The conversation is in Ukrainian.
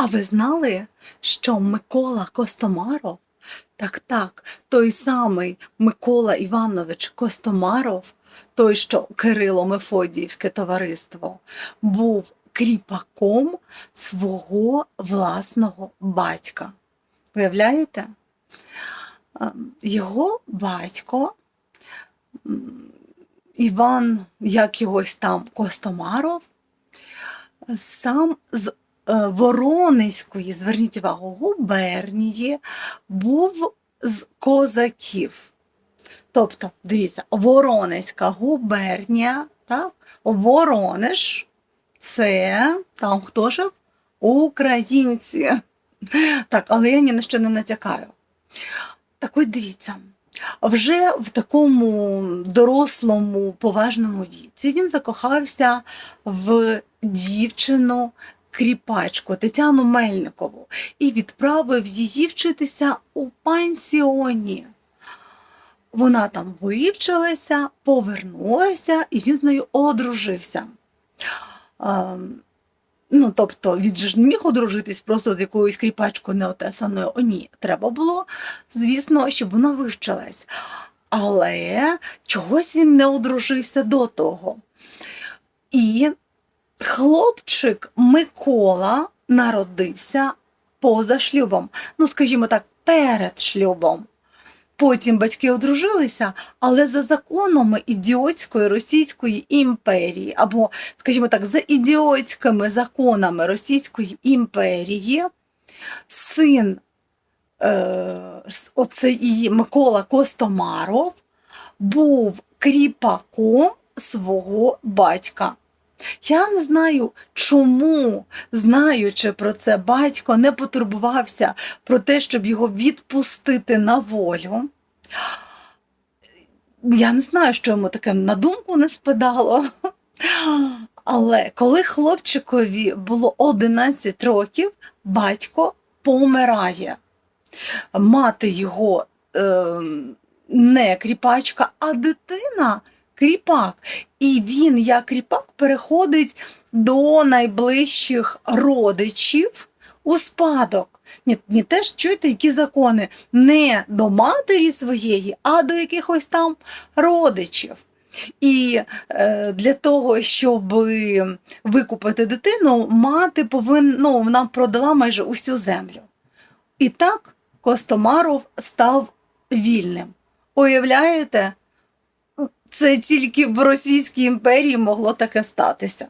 А ви знали, що Микола Костомаров, так так, той самий Микола Іванович Костомаров, той, що Кирило Мефодіївське товариство, був кріпаком свого власного батька. Виявляєте? Його батько Іван, як йогось там Костомаров, сам з Воронезької, зверніть увагу, губернії був з козаків. Тобто, дивіться, Воронезька губернія, так? Воронеж це там хто жив? Українці. Так, але я ні на що не натякаю. Так ось дивіться, вже в такому дорослому, поважному віці він закохався в дівчину кріпачку Тетяну Мельникову і відправив її вчитися у пансіоні. Вона там вивчилася, повернулася, і він з нею одружився. Ем, Ну, тобто, він же ж не міг одружитись просто з якоюсь кріпачкою неотесаною. О, ні, треба було, звісно, щоб вона вивчилась. Але чогось він не одружився до того. І хлопчик Микола народився поза шлюбом. Ну, скажімо так, перед шлюбом. Потім батьки одружилися, але за законами ідіотської Російської імперії, або, скажімо так, за ідіотськими законами Російської імперії, син е, оцей її Микола Костомаров був кріпаком свого батька. Я не знаю, чому, знаючи про це, батько не потурбувався про те, щоб його відпустити на волю. Я не знаю, що йому таке на думку не спадало. Але коли хлопчикові було 11 років, батько помирає. Мати його е, не кріпачка, а дитина кріпак. І він, як кріпак, переходить до найближчих родичів у спадок. Ні, ні теж чуєте, які закони не до матері своєї, а до якихось там родичів. І е, для того, щоб викупити дитину, мати повинна, ну, вона продала майже усю землю. І так Костомаров став вільним. Уявляєте? Це тільки в Російській імперії могло таке статися.